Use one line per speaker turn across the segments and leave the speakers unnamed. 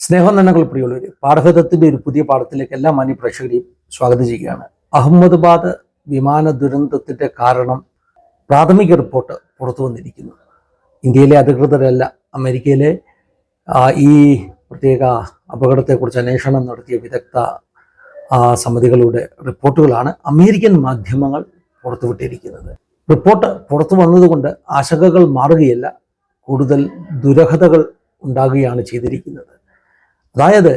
സ്നേഹനന്ദകൾ പ്രിയുള്ളവർ പാഠഭേദത്തിന്റെ ഒരു പുതിയ പാഠത്തിലേക്ക് എല്ലാ മാന്യ പ്രേക്ഷകരെയും സ്വാഗതം ചെയ്യുകയാണ്. അഹമ്മദാബാദ് വിമാന ദുരന്തത്തിന്റെ കാരണം പ്രാഥമിക റിപ്പോർട്ട് പുറത്തു വന്നിരിക്കുന്നു. ഇന്ത്യയിലെ അധികൃതരല്ല അമേരിക്കയിലെ ഈ പ്രത്യേക അപകടത്തെക്കുറിച്ച് അന്വേഷണം നടത്തിയ വിദഗ്ധ സമിതികളുടെ റിപ്പോർട്ടുകളാണ് അമേരിക്കൻ മാധ്യമങ്ങൾ പുറത്തുവിട്ടിരിക്കുന്നത്. റിപ്പോർട്ട് പുറത്തു വന്നതുകൊണ്ട് ആശങ്കകൾ മാറുകയല്ല കൂടുതൽ ദുരഹതകൾ ഉണ്ടാകുകയാണ് ചെയ്തിരിക്കുന്നത്. അതായത്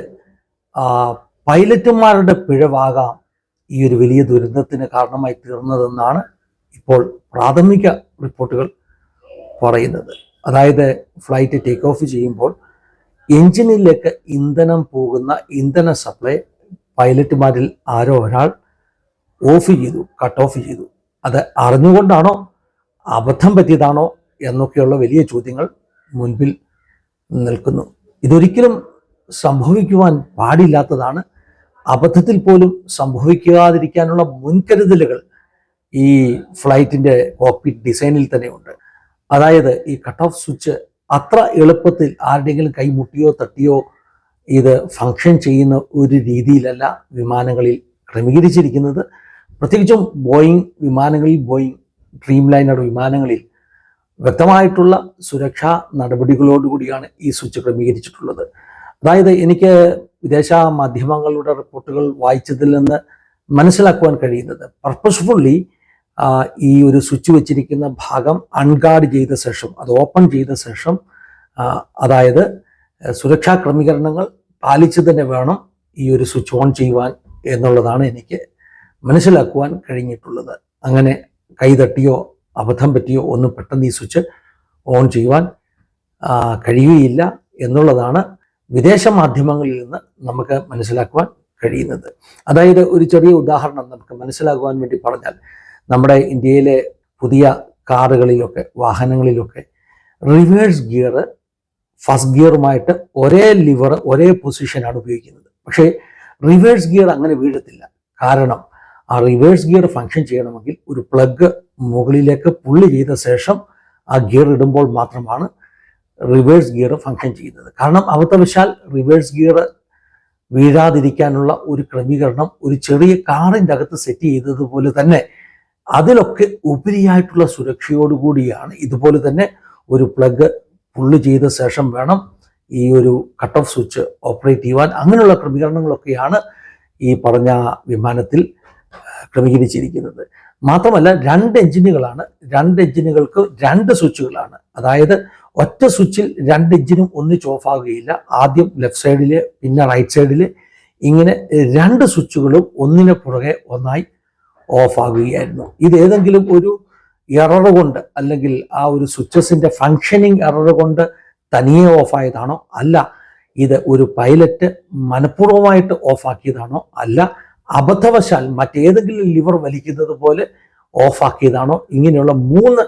പൈലറ്റുമാരുടെ പിഴവാകാം ഈ ഒരു വലിയ ദുരന്തത്തിന് കാരണമായി തീർന്നതെന്നാണ് ഇപ്പോൾ പ്രാഥമിക റിപ്പോർട്ടുകൾ പറയുന്നത്. അതായത് ഫ്ലൈറ്റ് ടേക്ക് ഓഫ് ചെയ്യുമ്പോൾ എഞ്ചിനിലേക്ക് ഇന്ധനം പോകുന്ന ഇന്ധന സപ്ലൈ പൈലറ്റുമാരിൽ ആരോ ഒരാൾ ഓഫ് ചെയ്തു കട്ട് ഓഫ് ചെയ്തു. അത് അറിഞ്ഞുകൊണ്ടാണോ അബദ്ധം പറ്റിയതാണോ എന്നൊക്കെയുള്ള വലിയ ചോദ്യങ്ങൾ മുൻപിൽ നിൽക്കുന്നു. ഇതൊരിക്കലും സംഭവിക്കുവാൻ പാടില്ലാത്തതാണ്. അബദ്ധത്തിൽ പോലും സംഭവിക്കാതിരിക്കാനുള്ള മുൻകരുതലുകൾ ഈ ഫ്ലൈറ്റിന്റെ കോക്പിറ്റ് ഡിസൈനിൽ തന്നെയുണ്ട്. അതായത് ഈ കട്ട് ഓഫ് സ്വിച്ച് അത്ര എളുപ്പത്തിൽ ആരുടെയെങ്കിലും കൈമുട്ടിയോ തട്ടിയോ ഇത് ഫങ്ഷൻ ചെയ്യുന്ന ഒരു രീതിയിലല്ല വിമാനങ്ങളിൽ ക്രമീകരിച്ചിരിക്കുന്നത്. പ്രത്യേകിച്ചും ബോയിങ് വിമാനങ്ങളിൽ ബോയിങ് ഡ്രീം ലൈനർ വിമാനങ്ങളിൽ വ്യക്തമായിട്ടുള്ള സുരക്ഷാ നടപടികളോടുകൂടിയാണ് ഈ സ്വിച്ച് ക്രമീകരിച്ചിട്ടുള്ളത്. അതായത് എനിക്ക് വിദേശ മാധ്യമങ്ങളുടെ റിപ്പോർട്ടുകൾ വായിച്ചതിൽ നിന്ന് മനസ്സിലാക്കുവാൻ കഴിയുന്നത് പർപ്പസ്ഫുള്ളി ഈ ഒരു സ്വിച്ച് വെച്ചിരിക്കുന്ന ഭാഗം അൺഗാർഡ് ചെയ്ത ശേഷം അത് ഓപ്പൺ ചെയ്ത ശേഷം അതായത് സുരക്ഷാ ക്രമീകരണങ്ങൾ പാലിച്ചു തന്നെ വേണം ഈ ഒരു സ്വിച്ച് ഓൺ ചെയ്യുവാൻ എന്നുള്ളതാണ് എനിക്ക് മനസ്സിലാക്കുവാൻ കഴിഞ്ഞിട്ടുള്ളത്. അങ്ങനെ കൈതട്ടിയോ അബദ്ധം പറ്റിയോ ഒന്നും പെട്ടെന്ന് ഈ സ്വിച്ച് ഓൺ ചെയ്യുവാൻ കഴിയുകയില്ല എന്നുള്ളതാണ് വിദേശ മാധ്യമങ്ങളിൽ നിന്ന് നമുക്ക് മനസ്സിലാക്കുവാൻ കഴിയുന്നത്. അതായത് ഒരു ചെറിയ ഉദാഹരണം നമുക്ക് മനസ്സിലാക്കുവാൻ വേണ്ടി പറഞ്ഞാൽ നമ്മുടെ ഇന്ത്യയിലെ പുതിയ കാറുകളിലൊക്കെ വാഹനങ്ങളിലൊക്കെ റിവേഴ്സ് ഗിയർ ഫസ്റ്റ് ഗിയറുമായിട്ട് ഒരേ ലിവർ ഒരേ പൊസിഷനാണ് ഉപയോഗിക്കുന്നത്. പക്ഷേ റിവേഴ്സ് ഗിയർ അങ്ങനെ വീഴത്തില്ല. കാരണം ആ റിവേഴ്സ് ഗിയർ ഫങ്ഷൻ ചെയ്യണമെങ്കിൽ ഒരു പ്ലഗ് മുകളിലേക്ക് പുള്ളി ചെയ്ത ശേഷം ആ ഗിയർ ഇടുമ്പോൾ മാത്രമാണ് റിവേഴ്സ് ഗിയർ ഫങ്ഷൻ ചെയ്യുന്നത്. കാരണം അബദ്ധവശാൽ റിവേഴ്സ് ഗിയർ വീഴാതിരിക്കാനുള്ള ഒരു ക്രമീകരണം ഒരു ചെറിയ കാറിന്റെ അകത്ത് സെറ്റ് ചെയ്തതുപോലെ തന്നെ അതിലൊക്കെ ഉപരിയായിട്ടുള്ള സുരക്ഷയോടുകൂടിയാണ് ഇതുപോലെ തന്നെ ഒരു പ്ലഗ് പുള്ള് ചെയ്ത ശേഷം വേണം ഈ ഒരു കട്ട് ഓഫ് സ്വിച്ച് ഓപ്പറേറ്റ് ചെയ്യുവാൻ. അങ്ങനെയുള്ള ക്രമീകരണങ്ങളൊക്കെയാണ് ഈ പറഞ്ഞ വിമാനത്തിൽ ക്രമീകരിച്ചിരിക്കുന്നത്. മാത്രമല്ല രണ്ട് എഞ്ചിനുകളാണ് രണ്ട് എഞ്ചിനുകൾക്ക് രണ്ട് സ്വിച്ചുകളാണ് അതായത് ഒറ്റ സ്വിച്ചിൽ രണ്ട് എഞ്ചിനും ഒന്നിച്ച് ഓഫ് ആകുകയില്ല ആദ്യം ലെഫ്റ്റ് സൈഡിൽ പിന്നെ റൈറ്റ് സൈഡിൽ ഇങ്ങനെ രണ്ട് സ്വിച്ചുകളും ഒന്നിനെ പുറകെ ഒന്നായി ഓഫ് ആകുകയായിരുന്നു ഇത് ഏതെങ്കിലും ഒരു എറർ കൊണ്ട് അല്ലെങ്കിൽ ആ ഒരു സ്വിച്ചസിന്റെ ഫങ്ഷനിങ് എറർ കൊണ്ട് തനിയെ ഓഫ് ആയതാണോ? അല്ല. ഇത് ഒരു പൈലറ്റ് മനഃപൂർവമായിട്ട് ഓഫാക്കിയതാണോ അല്ല. അബദ്ധവശാൽ മറ്റേതെങ്കിലും ലിവർ വലിക്കുന്നത് പോലെ ഓഫാക്കിയതാണോ ഇങ്ങനെയുള്ള മൂന്ന്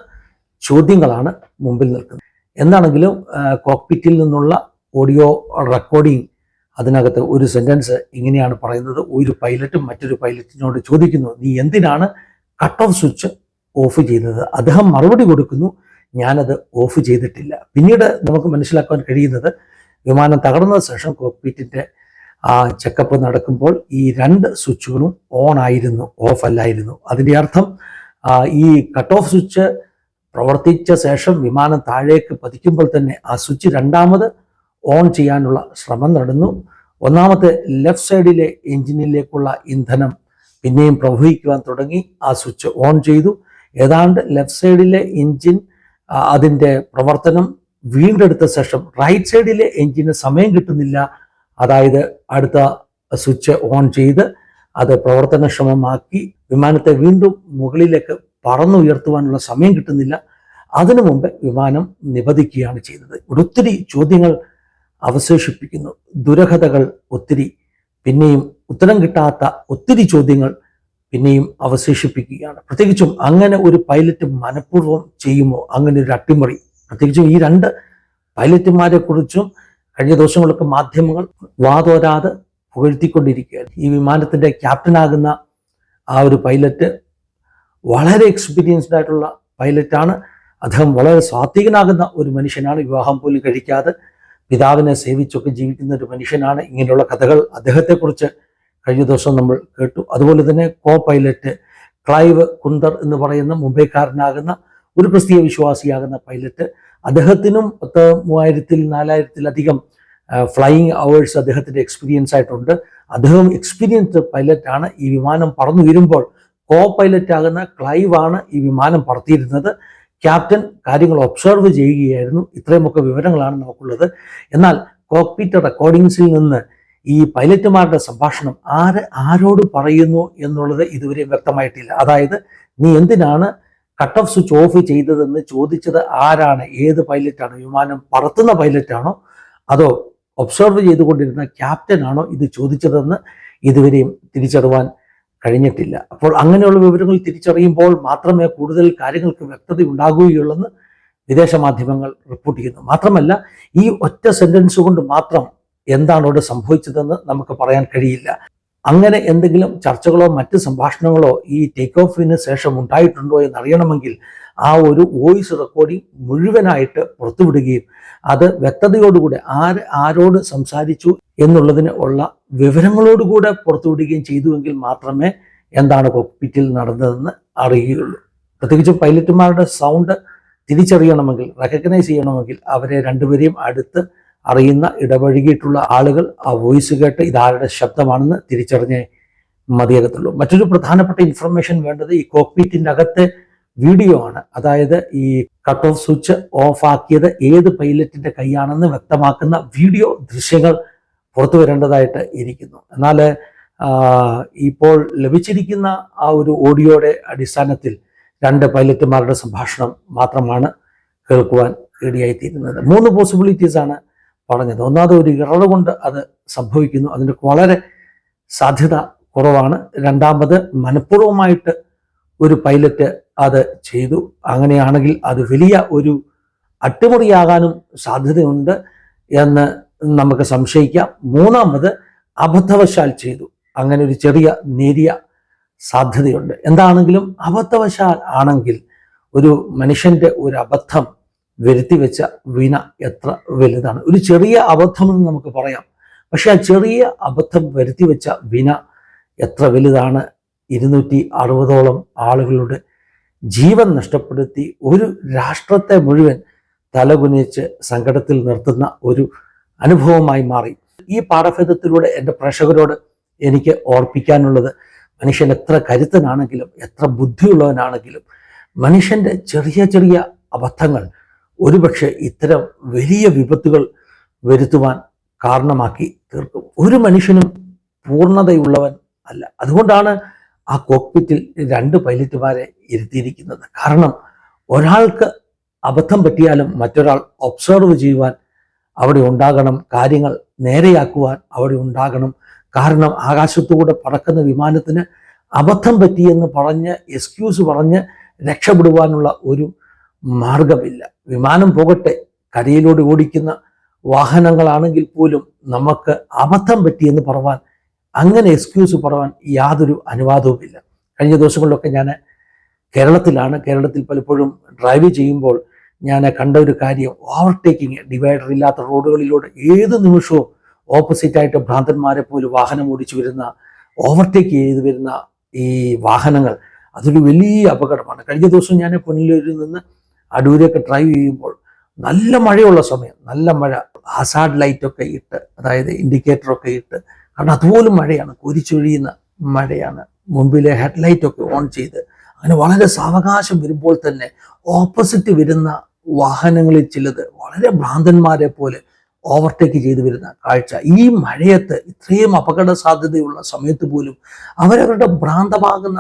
ചോദ്യങ്ങളാണ് മുമ്പിൽ നിൽക്കുന്നത്. എന്താണെങ്കിലും കോക്പിറ്റിൽ നിന്നുള്ള ഓഡിയോ റെക്കോർഡിംഗ് അതിനകത്ത് ഒരു സെന്റൻസ് ഇങ്ങനെയാണ് പറയുന്നത്. ഒരു പൈലറ്റും മറ്റൊരു പൈലറ്റിനോട് ചോദിക്കുന്നു നീ എന്തിനാണ് കട്ട് ഓഫ് സ്വിച്ച് ഓഫ് ചെയ്യുന്നത്? അദ്ദേഹം മറുപടി കൊടുക്കുന്നു ഞാനത് ഓഫ് ചെയ്തിട്ടില്ല. പിന്നീട് നമുക്ക് മനസ്സിലാക്കാൻ കഴിയുന്നത് വിമാനം തകർന്ന ശേഷം കോക്പിറ്റിന്റെ ആ ചെക്കപ്പ് നടക്കുമ്പോൾ ഈ രണ്ട് സ്വിച്ചുകളും ഓൺ ആയിരുന്നു ഓഫ് അല്ലായിരുന്നു. അതിന്റെ അർത്ഥം ഈ കട്ട് ഓഫ് സ്വിച്ച് പ്രവർത്തിച്ച ശേഷം വിമാനം താഴേക്ക് പതിക്കുമ്പോൾ തന്നെ ആ സ്വിച്ച് രണ്ടാമത് ഓൺ ചെയ്യാനുള്ള ശ്രമം നടന്നു. ഒന്നാമത്തെ ലെഫ്റ്റ് സൈഡിലെ എഞ്ചിനിലേക്കുള്ള ഇന്ധനം പിന്നെയും പ്രവഹിക്കുവാൻ തുടങ്ങി. ആ സ്വിച്ച് ഓൺ ചെയ്തു. ഏതാണ്ട് ലെഫ്റ്റ് സൈഡിലെ എഞ്ചിൻ അതിന്റെ പ്രവർത്തനം വീണ്ടെടുത്ത ശേഷം റൈറ്റ് സൈഡിലെ എഞ്ചിന് സമയം കിട്ടുന്നില്ല. അതായത് അടുത്ത സ്വിച്ച് ഓൺ ചെയ്ത് അത് പ്രവർത്തനക്ഷമമാക്കി വിമാനത്തെ വീണ്ടും മുകളിലേക്ക് പറന്നുയർത്തുവാനുള്ള സമയം കിട്ടുന്നില്ല. അതിനു മുമ്പ് വിമാനം നിപതിക്കുകയാണ് ചെയ്തത്. ഇവിടെ ഒത്തിരി ചോദ്യങ്ങൾ അവശേഷിപ്പിക്കുന്നു. ദുരഹതകൾ ഒത്തിരി പിന്നെയും ഉത്തരം കിട്ടാത്ത ഒത്തിരി ചോദ്യങ്ങൾ പിന്നെയും അവശേഷിപ്പിക്കുകയാണ്. പ്രത്യേകിച്ചും അങ്ങനെ ഒരു പൈലറ്റ് മനഃപൂർവം ചെയ്യുമോ? അങ്ങനെ ഒരു അട്ടിമറി. പ്രത്യേകിച്ചും ഈ രണ്ട് പൈലറ്റുമാരെ കുറിച്ചും കഴിഞ്ഞ ദിവസങ്ങളൊക്കെ മാധ്യമങ്ങൾ വാതോരാതെ പുകഴ്ത്തിക്കൊണ്ടിരിക്കുകയാണ്. ഈ വിമാനത്തിന്റെ ക്യാപ്റ്റനാകുന്ന ആ ഒരു പൈലറ്റ് വളരെ എക്സ്പീരിയൻസ്ഡ് ആയിട്ടുള്ള പൈലറ്റാണ് അദ്ദേഹം വളരെ സ്വാധീനാകുന്ന ഒരു മനുഷ്യനാണ്. വിവാഹം പോലും കഴിക്കാതെ പിതാവിനെ സേവിച്ചൊക്കെ ജീവിക്കുന്ന ഒരു മനുഷ്യനാണ്. ഇങ്ങനെയുള്ള കഥകൾ അദ്ദേഹത്തെക്കുറിച്ച് കഴിഞ്ഞ ദിവസം നമ്മൾ കേട്ടു. അതുപോലെ തന്നെ കോ പൈലറ്റ് ക്ലൈവ് കുന്ദർ എന്ന് പറയുന്ന മുംബൈക്കാരനാകുന്ന ഒരു ക്രിസ്തീയ വിശ്വാസിയാകുന്ന പൈലറ്റ് അദ്ദേഹത്തിനും പത്ത് മൂവായിരത്തിൽ നാലായിരത്തിലധികം ഫ്ലൈയിങ് അവേഴ്സ് അദ്ദേഹത്തിന്റെ എക്സ്പീരിയൻസ് ആയിട്ടുണ്ട്. അദ്ദേഹം എക്സ്പീരിയൻസ്ഡ് പൈലറ്റാണ് ഈ വിമാനം പറന്നു വരുമ്പോൾ കോ പൈലറ്റ് ആകുന്ന ക്ലൈവ് ആണ് ഈ വിമാനം പറത്തിയിരുന്നത്. ക്യാപ്റ്റൻ കാര്യങ്ങൾ ഒബ്സർവ് ചെയ്യുകയായിരുന്നു. ഇത്രയുമൊക്കെ വിവരങ്ങളാണ് നമുക്കുള്ളത്. എന്നാൽ കോക്പിറ്റ് റെക്കോർഡിങ്സിൽ നിന്ന് ഈ പൈലറ്റുമാരുടെ സംഭാഷണം ആര് ആരോട് പറയുന്നു എന്നുള്ളത് ഇതുവരെ വ്യക്തമായിട്ടില്ല. അതായത് നീ എന്തിനാണ് കട്ട് ഓഫ് സ്വിച്ച് ഓഫ് ചെയ്തതെന്ന് ചോദിച്ചത്? ആരാണ്? ഏത് പൈലറ്റാണ്? വിമാനം പറത്തുന്ന പൈലറ്റാണോ? അതോ ഒബ്സർവ് ചെയ്തുകൊണ്ടിരുന്ന ക്യാപ്റ്റനാണോ ഇത് ചോദിച്ചതെന്ന് ഇതുവരെയും തിരിച്ചറിവാൻ കഴിഞ്ഞിട്ടില്ല. അപ്പോൾ അങ്ങനെയുള്ള വിവരങ്ങൾ തിരിച്ചറിയുമ്പോൾ മാത്രമേ കൂടുതൽ കാര്യങ്ങൾക്ക് വ്യക്തത ഉണ്ടാകുകയുള്ളെന്ന് വിദേശ മാധ്യമങ്ങൾ റിപ്പോർട്ട് ചെയ്യുന്നു. മാത്രമല്ല ഈ ഒറ്റ സെന്റൻസ് കൊണ്ട് മാത്രം എന്താണ് അവിടെ സംഭവിച്ചതെന്ന് നമുക്ക് പറയാൻ കഴിയില്ല. അങ്ങനെ എന്തെങ്കിലും ചർച്ചകളോ മറ്റ് സംഭാഷണങ്ങളോ ഈ ടേക്ക് ഓഫിന് ശേഷം ഉണ്ടായിട്ടുണ്ടോ എന്ന് അറിയണമെങ്കിൽ ആ ഒരു വോയിസ് റെക്കോർഡിംഗ് മുഴുവനായിട്ട് പുറത്തുവിടുകയും അത് വ്യക്തതയോടുകൂടെ ആര് ആരോട് സംസാരിച്ചു എന്നുള്ളതിന് ഉള്ള വിവരങ്ങളോടുകൂടെ പുറത്തുവിടുകയും ചെയ്തുവെങ്കിൽ മാത്രമേ എന്താണ് കോക്പിറ്റിൽ നടന്നതെന്ന് അറിയുകയുള്ളൂ. പ്രത്യേകിച്ചും പൈലറ്റുമാരുടെ സൗണ്ട് തിരിച്ചറിയണമെങ്കിൽ റെക്കഗ്നൈസ് ചെയ്യണമെങ്കിൽ അവരെ രണ്ടുപേരെയും അടുത്ത് അറിയുന്ന ഇടപഴകിയിട്ടുള്ള ആളുകൾ ആ വോയിസ് കേട്ട് ഇതാരുടെ ശബ്ദമാണെന്ന് തിരിച്ചറിഞ്ഞേ മതിയാകത്തുള്ളൂ. മറ്റൊരു പ്രധാനപ്പെട്ട ഇൻഫർമേഷൻ വേണ്ടത് ഈ കോക്പീറ്റിന്റെ അകത്തെ വീഡിയോ ആണ്. അതായത് ഈ കട്ട് ഓഫ് സ്വിച്ച് ഓഫ് ആക്കിയത് ഏത് പൈലറ്റിന്റെ കൈയാണെന്ന് വ്യക്തമാക്കുന്ന വീഡിയോ ദൃശ്യങ്ങൾ പുറത്തു വരേണ്ടതായിട്ട് ഇരിക്കുന്നു. എന്നാൽ ഇപ്പോൾ ലഭിച്ചിരിക്കുന്ന ആ ഒരു ഓഡിയോയുടെ അടിസ്ഥാനത്തിൽ രണ്ട് പൈലറ്റുമാരുടെ സംഭാഷണം മാത്രമാണ് കേൾക്കുവാൻ ഇടയായിത്തീരുന്നത് മൂന്ന് പോസിബിലിറ്റീസ് ആണ് പറഞ്ഞത്. ഒന്നാമത് ഒരു ഇറവ് കൊണ്ട് അത് സംഭവിക്കുന്നു. അതിന് വളരെ സാധ്യത കുറവാണ്. രണ്ടാമത് മനഃപൂർവമായിട്ട് ഒരു പൈലറ്റ് അത് ചെയ്തു. അങ്ങനെയാണെങ്കിൽ അത് വലിയ ഒരു അട്ടിമറിയാകാനും സാധ്യതയുണ്ട് എന്ന് നമുക്ക് സംശയിക്കാം. മൂന്നാമത് അബദ്ധവശാൽ ചെയ്തു. അങ്ങനെ ഒരു ചെറിയ നേരിയ സാധ്യതയുണ്ട്. എന്താണെങ്കിലും അബദ്ധവശാൽ ആണെങ്കിൽ ഒരു മനുഷ്യന്റെ ഒരു അബദ്ധം വരുത്തി വെച്ച വിന എത്ര വലുതാണ്? ഒരു ചെറിയ അബദ്ധമെന്ന് നമുക്ക് പറയാം. പക്ഷെ ആ ചെറിയ അബദ്ധം വരുത്തി വെച്ച വിന എത്ര വലുതാണ്? ഇരുന്നൂറ്റി അറുപതോളം ആളുകളുടെ ജീവൻ നഷ്ടപ്പെടുത്തി ഒരു രാഷ്ട്രത്തെ മുഴുവൻ തലകുനിച്ച് സങ്കടത്തിൽ നിർത്തുന്ന ഒരു അനുഭവമായി മാറി. ഈ പാഠഭേദത്തിലൂടെ എന്റെ പ്രേക്ഷകരോട് എനിക്ക് ഓർപ്പിക്കാനുള്ളത് മനുഷ്യൻ എത്ര കരുത്തനാണെങ്കിലും എത്ര ബുദ്ധിയുള്ളവനാണെങ്കിലും മനുഷ്യന്റെ ചെറിയ ചെറിയ അബദ്ധങ്ങൾ ഒരുപക്ഷെ ഇത്തരം വലിയ വിപത്തുകൾ വരുത്തുവാൻ കാരണമാക്കി തീർക്കും. ഒരു മനുഷ്യനും പൂർണതയുള്ളവൻ അല്ല. അതുകൊണ്ടാണ് ആ കോക്പിറ്റിൽ രണ്ട് പൈലറ്റുമാരെ ഇരുത്തിയിരിക്കുന്നത്. കാരണം ഒരാൾക്ക് അബദ്ധം പറ്റിയാലും മറ്റൊരാൾ ഒബ്സർവ് ചെയ്യുവാൻ അവിടെ ഉണ്ടാകണം കാര്യങ്ങൾ നേരെയാക്കുവാൻ അവിടെ ഉണ്ടാകണം. കാരണം ആകാശത്തുകൂടെ പറക്കുന്ന വിമാനത്തിന് അബദ്ധം പറ്റിയെന്ന് പറഞ്ഞ് എക്സ്ക്യൂസ് പറഞ്ഞ് രക്ഷപ്പെടുവാനുള്ള ഒരു മാർഗമില്ല വിമാനം പോകട്ടെ കരയിലൂടെ ഓടിക്കുന്ന വാഹനങ്ങളാണെങ്കിൽ പോലും നമുക്ക് അബദ്ധം പറ്റിയെന്ന് പറവാൻ അങ്ങനെ എക്സ്ക്യൂസ് പറയാൻ യാതൊരു അനുവാദവുമില്ല. കഴിഞ്ഞ ദിവസങ്ങളിലൊക്കെ ഞാൻ കേരളത്തിലാണ് കേരളത്തിൽ പലപ്പോഴും ഡ്രൈവ് ചെയ്യുമ്പോൾ ഞാൻ കണ്ട ഒരു കാര്യം ഓവർടേക്കിങ് ഡിവൈഡർ ഇല്ലാത്ത റോഡുകളിലൂടെ ഏത് നിമിഷവും ഓപ്പോസിറ്റായിട്ട് ഭ്രാന്തന്മാരെ പോലും വാഹനം ഓടിച്ചു വരുന്ന ഓവർടേക്ക് ചെയ്ത് വരുന്ന ഈ വാഹനങ്ങൾ അതൊരു വലിയ അപകടമാണ്. കഴിഞ്ഞ ദിവസം ഞാൻ പൊന്നിലൂരിൽ നിന്ന് അടൂരൊക്കെ ഡ്രൈവ് ചെയ്യുമ്പോൾ നല്ല മഴയുള്ള സമയം നല്ല മഴ ഹസാഡ് ലൈറ്റൊക്കെ ഇട്ട് അതായത് ഇൻഡിക്കേറ്ററൊക്കെ ഇട്ട് കാരണം അതുപോലും മഴയാണ് കുരിച്ചൊഴിയുന്ന മഴയാണ്. മുമ്പിലെ ഹെഡ്ലൈറ്റ് ഒക്കെ ഓൺ ചെയ്ത് അങ്ങനെ വളരെ സാവകാശം വരുമ്പോൾ തന്നെ ഓപ്പോസിറ്റ് വരുന്ന വാഹനങ്ങളിൽ ചിലത് വളരെ ഭ്രാന്തന്മാരെ പോലെ ഓവർടേക്ക് ചെയ്തു വരുന്ന കാഴ്ച. ഈ മഴയത്ത് ഇത്രയും അപകട സാധ്യതയുള്ള സമയത്ത് പോലും അവരവരുടെ ഭ്രാന്തമാകുന്ന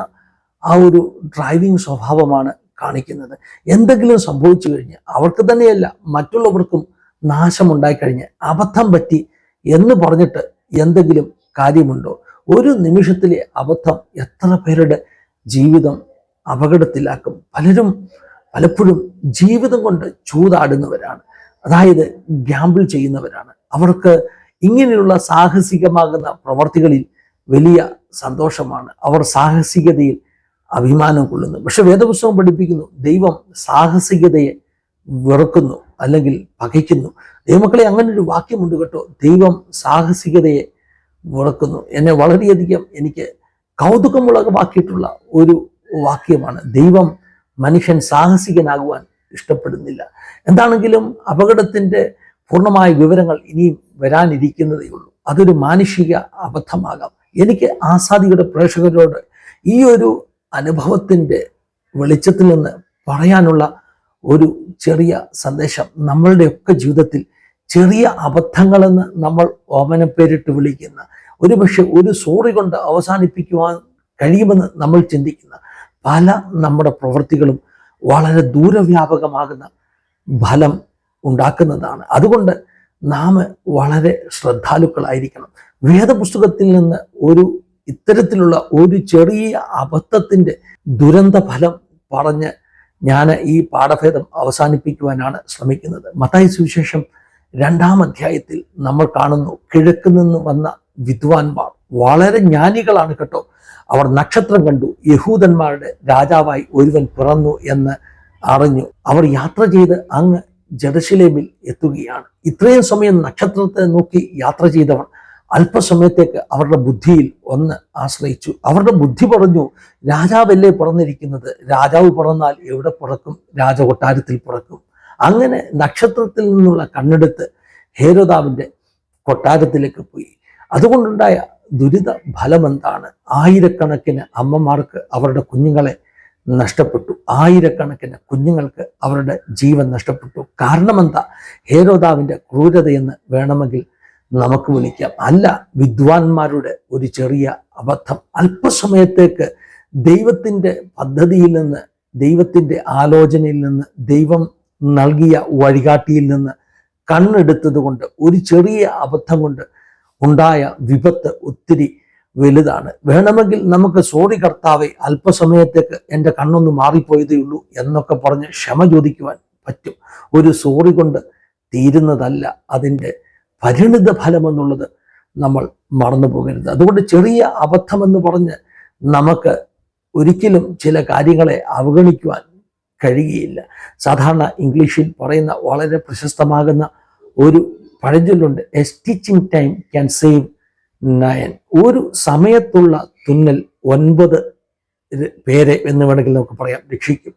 ആ ഒരു ഡ്രൈവിംഗ് സ്വഭാവമാണ് കാണിക്കുന്നത്. എന്തെങ്കിലും സംഭവിച്ചു കഴിഞ്ഞ് അവർക്ക് തന്നെയല്ല മറ്റുള്ളവർക്കും നാശമുണ്ടായിക്കഴിഞ്ഞ് അബദ്ധം പറ്റി എന്ന് പറഞ്ഞിട്ട് എന്തെങ്കിലും കാര്യമുണ്ടോ? ഒരു നിമിഷത്തിലെ അബദ്ധം എത്ര പേരുടെ ജീവിതം അപകടത്തിലാക്കും? പലരും പലപ്പോഴും ജീവിതം കൊണ്ട് ചൂതാടുന്നവരാണ്. അതായത് ഗ്യാമ്പിൾ ചെയ്യുന്നവരാണ്. അവർക്ക് ഇങ്ങനെയുള്ള സാഹസികമാകുന്ന പ്രവർത്തികളിൽ വലിയ സന്തോഷമാണ്. അവർ സാഹസികതയിൽ അഭിമാനം കൊള്ളുന്നു. പക്ഷെ വേദപുസ്തകം പഠിപ്പിക്കുന്നു ദൈവം സാഹസികതയെ വെറുക്കുന്നു അല്ലെങ്കിൽ പകയ്ക്കുന്നു. ദൈവമക്കളെ അങ്ങനെ ഒരു വാക്യമുണ്ട് കേട്ടോ. ദൈവം സാഹസികതയെ മുടക്കുന്നു എന്നെ വളരെയധികം എനിക്ക് കൗതുകമുളകമാക്കിയിട്ടുള്ള ഒരു വാക്യമാണ്. ദൈവം മനുഷ്യൻ സാഹസികനാകുവാൻ ഇഷ്ടപ്പെടുന്നില്ല. എന്താണെങ്കിലും അപകടത്തിന്റെ പൂർണമായ വിവരങ്ങൾ ഇനിയും വരാനിരിക്കുന്നതേ ഉള്ളൂ. അതൊരു മാനുഷിക അബദ്ധമാകാം. എനിക്ക് ആസാദിയുടെ പ്രേക്ഷകരോട് ഈ ഒരു അനുഭവത്തിന്റെ വെളിച്ചത്തിൽ നിന്ന് പറയാനുള്ള ഒരു ചെറിയ സന്ദേശം നമ്മളുടെയൊക്കെ ജീവിതത്തിൽ ചെറിയ അബദ്ധങ്ങളെന്ന് നമ്മൾ ഓമനപ്പേരിട്ട് വിളിക്കുന്ന ഒരു ഒരുപക്ഷെ ഒരു സോറി കൊണ്ട് അവസാനിപ്പിക്കുവാൻ കഴിയുമെന്ന് നമ്മൾ ചിന്തിക്കുന്ന പല നമ്മുടെ പ്രവൃത്തികളും വളരെ ദൂരവ്യാപകമാകുന്ന ഫലം ഉണ്ടാക്കുന്നതാണ്. അതുകൊണ്ട് നാം വളരെ ശ്രദ്ധാലുക്കളായിരിക്കണം. വേദപുസ്തകത്തിൽ നിന്ന് ഒരു ഇത്തരത്തിലുള്ള ഒരു ചെറിയ അബദ്ധത്തിന്റെ ദുരന്ത ഫലം പറഞ്ഞ് ഞാൻ ഈ പാഠഭേദം അവസാനിപ്പിക്കുവാനാണ് ശ്രമിക്കുന്നത്. മത്തായി സുവിശേഷം രണ്ടാം അധ്യായത്തിൽ നമ്മൾ കാണുന്നു കിഴക്ക് നിന്ന് വന്ന വിദ്വാൻമാർ വളരെ ജ്ഞാനികളാണ് കേട്ടോ. അവർ നക്ഷത്രം കണ്ടു യഹൂദന്മാരുടെ രാജാവായി ഒരുവൻ പിറന്നു എന്ന് അറിഞ്ഞു. അവർ യാത്ര ചെയ്ത് അങ്ങ് ജെറുസലേമിൽ എത്തുകയാണ്. ഇത്രയും സമയം നക്ഷത്രത്തെ നോക്കി യാത്ര ചെയ്തവർ അല്പസമയത്തേക്ക് അവരുടെ ബുദ്ധിയിൽ ഒന്ന് ആശ്രയിച്ചു. അവരുടെ ബുദ്ധി പറഞ്ഞു രാജാവല്ലേ പിറന്നിരിക്കുന്നത്? രാജാവ് പിറന്നാൽ എവിടെ പിറക്കും? രാജകൊട്ടാരത്തിൽ പുറക്കും. അങ്ങനെ നക്ഷത്രത്തിൽ നിന്നുള്ള കണ്ണെടുത്ത് ഹേരോദാവിന്റെ കൊട്ടാരത്തിലേക്ക് പോയി. അതുകൊണ്ടുണ്ടായ ദുരിത ഫലമെന്താണ് ആയിരക്കണക്കിന് അമ്മമാർക്ക് അവരുടെ കുഞ്ഞുങ്ങളെ നഷ്ടപ്പെട്ടു. ആയിരക്കണക്കിന് കുഞ്ഞുങ്ങൾക്ക് അവരുടെ ജീവൻ നഷ്ടപ്പെട്ടു. കാരണമെന്താ ഹേരോദാവിന്റെ ക്രൂരതയെന്ന് വേണമെങ്കിൽ നമുക്ക് വിളിക്കാം. അല്ല വിദ്വാൻമാരുടെ ഒരു ചെറിയ അബദ്ധം. അല്പസമയത്തേക്ക് ദൈവത്തിന്റെ പദ്ധതിയിൽ നിന്ന് ദൈവത്തിന്റെ ആലോചനയിൽ നിന്ന് ദൈവം നൽകിയ വഴികാട്ടിയിൽ നിന്ന് കണ്ണെടുത്തത് കൊണ്ട് ഒരു ചെറിയ അബദ്ധം കൊണ്ട് ഉണ്ടായ വിപത്ത് ഒത്തിരി വലുതാണ്. വേണമെങ്കിൽ നമുക്ക് സോറി കർത്താവെ അല്പസമയത്തേക്ക് എന്റെ കണ്ണൊന്ന് മാറിപ്പോയതേ ഉള്ളൂ എന്നൊക്കെ പറഞ്ഞ് ക്ഷമ ചോദിക്കുവാൻ പറ്റും. ഒരു സോറി കൊണ്ട് തീരുന്നതല്ല അതിന്റെ പരിണിത ഫലം എന്നുള്ളത് നമ്മൾ മറന്നു പോകരുത്. അതുകൊണ്ട് ചെറിയ അബദ്ധമെന്ന് പറഞ്ഞ് നമുക്ക് ഒരിക്കലും ചില കാര്യങ്ങളെ അവഗണിക്കുവാൻ കഴിയുകയില്ല. സാധാരണ ഇംഗ്ലീഷിൽ പറയുന്ന വളരെ പ്രശസ്തമാകുന്ന ഒരു പഴഞ്ചൊല്ലുണ്ട് a stitching time can save nine ഒരു സമയത്തുള്ള തുന്നൽ ഒൻപത് പേരെ എന്ന് വേണമെങ്കിൽ നമുക്ക് പറയാം രക്ഷിക്കും.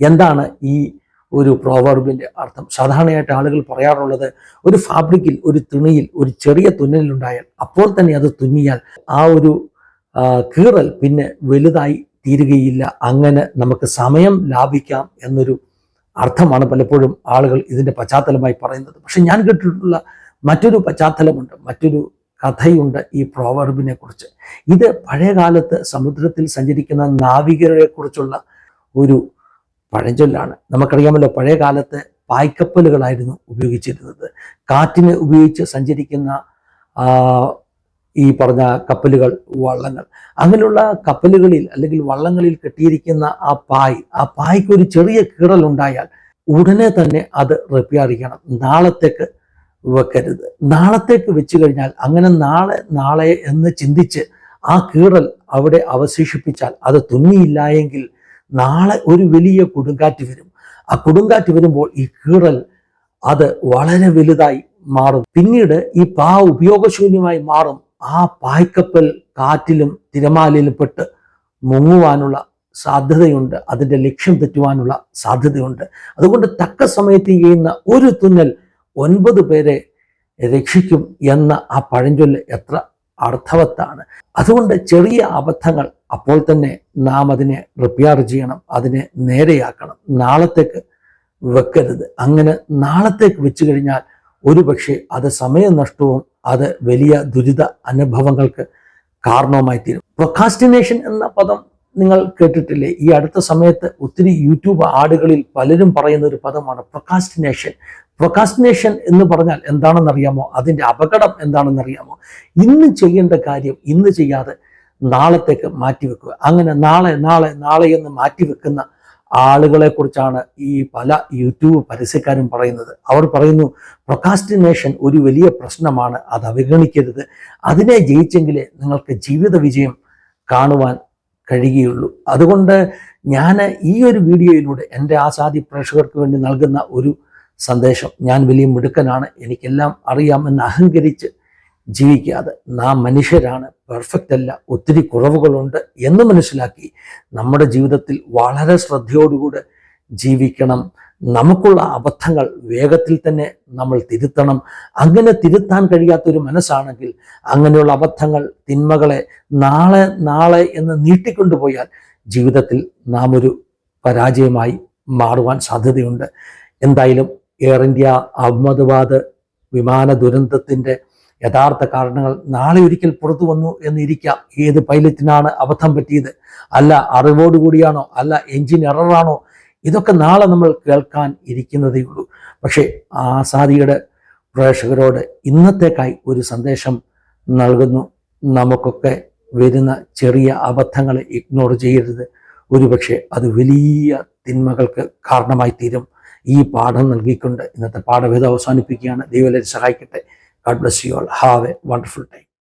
എന്താണ് ഈ ഒരു പ്രോവർബിന്റെ അർത്ഥം. സാധാരണയായിട്ട് ആളുകൾ പറയാറുള്ളത് ഒരു ഫാബ്രിക്കിൽ ഒരു തുണിയിൽ ഒരു ചെറിയ തുന്നലുണ്ടായാൽ അപ്പോൾ തന്നെ അത് തുന്നിയാൽ ആ ഒരു കീറൽ പിന്നെ വലുതായി തീരുകയില്ല. അങ്ങനെ നമുക്ക് സമയം ലാഭിക്കാം എന്നൊരു അർത്ഥമാണ് പലപ്പോഴും ആളുകൾ ഇതിന്റെ പശ്ചാത്തലമായി പറയുന്നത്. പക്ഷെ ഞാൻ കേട്ടിട്ടുള്ള മറ്റൊരു പശ്ചാത്തലമുണ്ട് മറ്റൊരു കഥയുണ്ട് ഈ പ്രോവർബിനെ കുറിച്ച്. ഇത് പഴയകാലത്ത് സമുദ്രത്തിൽ സഞ്ചരിക്കുന്ന നാവികരെ കുറിച്ചുള്ള ഒരു പഴഞ്ചൊല്ലാണ്. നമുക്കറിയാമല്ലോ പഴയ കാലത്ത് പായ്ക്കപ്പലുകളായിരുന്നു ഉപയോഗിച്ചിരുന്നത്. കാറ്റിന് ഉപയോഗിച്ച് സഞ്ചരിക്കുന്ന ഈ പറഞ്ഞ കപ്പലുകൾ വള്ളങ്ങൾ. അങ്ങനെയുള്ള കപ്പലുകളിൽ അല്ലെങ്കിൽ വള്ളങ്ങളിൽ കെട്ടിയിരിക്കുന്ന ആ പായ് ആ പായ്ക്ക് ഒരു ചെറിയ കീറലുണ്ടായാൽ ഉടനെ തന്നെ അത് റിപ്പയർ ചെയ്യണം. നാളത്തേക്ക് വെക്കരുത്. നാളത്തേക്ക് വെച്ച് കഴിഞ്ഞാൽ അങ്ങനെ നാളെ നാളെ എന്ന് ചിന്തിച്ച് ആ കീറൽ അവിടെ അവശേഷിപ്പിച്ചാൽ അത് തുന്നിയില്ല എങ്കിൽ നാളെ ഒരു വലിയ കൊടുങ്കാറ്റ് വരും. ആ കൊടുങ്കാറ്റ് വരുമ്പോൾ ഈ കീറൽ അത് വളരെ വലുതായി മാറും. പിന്നീട് ഈ പാ ഉപയോഗശൂന്യമായി മാറും. ആ പായ്ക്കപ്പൽ കാറ്റിലും തിരമാലയിലും പെട്ട് മുങ്ങുവാനുള്ള സാധ്യതയുണ്ട്. അതിന്റെ ലക്ഷ്യം തെറ്റുവാനുള്ള സാധ്യതയുണ്ട്. അതുകൊണ്ട് തക്ക സമയത്ത് ചെയ്യുന്ന ഒരു തുന്നൽ ഒൻപത് പേരെ രക്ഷിക്കും എന്ന ആ പഴഞ്ചൊല്ല് എത്ര അർത്ഥവത്താണ്. അതുകൊണ്ട് ചെറിയ അബദ്ധങ്ങൾ അപ്പോൾ തന്നെ നാം അതിനെ റിപ്പയർ ചെയ്യണം അതിനെ നേരെയാക്കണം. നാളത്തേക്ക് വെക്കരുത്. അങ്ങനെ നാളത്തേക്ക് വെച്ചു കഴിഞ്ഞാൽ ഒരുപക്ഷെ അത് സമയനഷ്ടവും അത് വലിയ ദുരിത അനുഭവങ്ങൾക്ക് കാരണവുമായി തീരും. പ്രൊക്കാസ്റ്റിനേഷൻ എന്ന പദം നിങ്ങൾ കേട്ടിട്ടില്ലേ? ഈ അടുത്ത സമയത്ത് ഒത്തിരി യൂട്യൂബ് ആടുകളിൽ പലരും പറയുന്ന ഒരു പദമാണ് പ്രൊക്കാസ്റ്റിനേഷൻ പ്രൊക്കാസ്റ്റിനേഷൻ എന്ന് പറഞ്ഞാൽ എന്താണെന്നറിയാമോ അതിന്റെ അപകടം എന്താണെന്നറിയാമോ ഇന്ന് ചെയ്യേണ്ട കാര്യം ഇന്ന് ചെയ്യാതെ നാളത്തേക്ക് മാറ്റിവെക്കുക അങ്ങനെ നാളെ നാളെ നാളെ എന്ന് മാറ്റിവെക്കുന്ന ആളുകളെ കുറിച്ചാണ് ഈ പല യൂട്യൂബ് പരസ്യക്കാരും പറയുന്നത്. അവർ പറയുന്നു പ്രൊക്കാസ്റ്റിനേഷൻ ഒരു വലിയ പ്രശ്നമാണ്. അത് അവഗണിക്കരുത്. അതിനെ ജയിച്ചെങ്കിലേ നിങ്ങൾക്ക് ജീവിത വിജയം കാണുവാൻ കഴിയുകയുള്ളൂ. അതുകൊണ്ട് ഞാൻ ഈ ഒരു വീഡിയോയിലൂടെ എന്റെ ആസാദി പ്രേക്ഷകർക്ക് വേണ്ടി നൽകുന്ന ഒരു സന്ദേശം. ഞാൻ വലിയ മിടുക്കനാണ്. എനിക്കെല്ലാം അറിയാമെന്ന് അഹങ്കരിച്ച് ജീവിക്കാതെ നാം മനുഷ്യരാണ്. പെർഫെക്റ്റ് അല്ല. ഒത്തിരി കുറവുകളുണ്ട് എന്ന് മനസ്സിലാക്കി നമ്മുടെ ജീവിതത്തിൽ വളരെ ശ്രദ്ധയോടുകൂടെ ജീവിക്കണം. നമുക്കുള്ള അബദ്ധങ്ങൾ വേഗത്തിൽ തന്നെ നമ്മൾ തിരുത്തണം. അങ്ങനെ തിരുത്താൻ കഴിയാത്തൊരു മനസ്സാണെങ്കിൽ അങ്ങനെയുള്ള അബദ്ധങ്ങൾ തിന്മകളെ നാളെ നാളെ എന്ന് നീട്ടിക്കൊണ്ടുപോയാൽ ജീവിതത്തിൽ നാം ഒരു പരാജയമായി മാറുവാൻ സാധ്യതയുണ്ട്. എന്തായാലും എയർ ഇന്ത്യ അഹമ്മദാബാദ് വിമാന ദുരന്തത്തിന്റെ യഥാർത്ഥ കാരണങ്ങൾ നാളെ ഒരിക്കൽ പുറത്തു വന്നു എന്നിരിക്കാം. ഏത് പൈലറ്റിനാണ് അബദ്ധം പറ്റിയത്? അല്ല അറിവോടുകൂടിയാണോ അല്ല എഞ്ചിൻ എററാണോ ഇതൊക്കെ നാളെ നമ്മൾ കേൾക്കാൻ ഇരിക്കുന്നതേ ഉള്ളൂ. പക്ഷേ ആസാദിയുടെ പ്രേക്ഷകരോട് ഇന്നത്തേക്കായി ഒരു സന്ദേശം നൽകുന്നു. നമുക്കൊക്കെ വരുന്ന ചെറിയ അബദ്ധങ്ങളെ ഇഗ്നോർ ചെയ്യരുത്. ഒരുപക്ഷെ അത് വലിയ തിന്മകൾക്ക് കാരണമായി തീരും ഈ പാഠം നൽകിക്കൊണ്ട് ഇന്നത്തെ പാഠഭേദം അവസാനിപ്പിക്കുകയാണ്. ദൈവം സഹായിക്കട്ടെ. God bless you all have a wonderful time